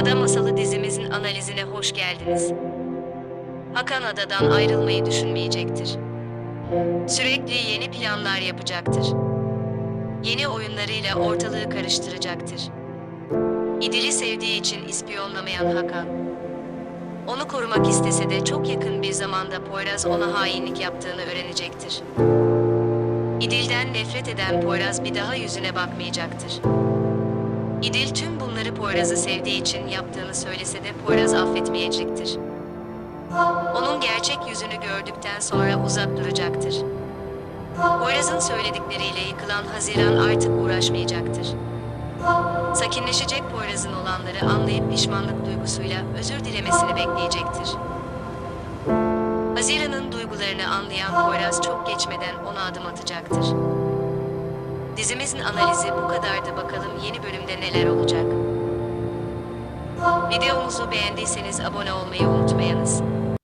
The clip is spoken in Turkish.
Ada Masalı dizimizin analizine hoş geldiniz. Hakan adadan ayrılmayı düşünmeyecektir. Sürekli yeni planlar yapacaktır. Yeni oyunlarıyla ortalığı karıştıracaktır. İdil'i sevdiği için ispiyonlamayan Hakan, onu korumak istese de çok yakın bir zamanda Poyraz ona hainlik yaptığını öğrenecektir. İdil'den nefret eden Poyraz bir daha yüzüne bakmayacaktır. İdil tüm bunları Poyraz'ı sevdiği için yaptığını söylese de Poyraz affetmeyecektir. Onun gerçek yüzünü gördükten sonra uzak duracaktır. Poyraz'ın söyledikleriyle yıkılan Haziran artık uğraşmayacaktır. Sakinleşecek Poyraz'ın olanları anlayıp pişmanlık duygusuyla özür dilemesini bekleyecektir. Haziran'ın duygularını anlayan Poyraz çok geçmeden ona adım atacaktır. Dizimizin analizi bu kadardı bakalım yeni bölümde neler olacak. Videomuzu beğendiyseniz abone olmayı unutmayınız.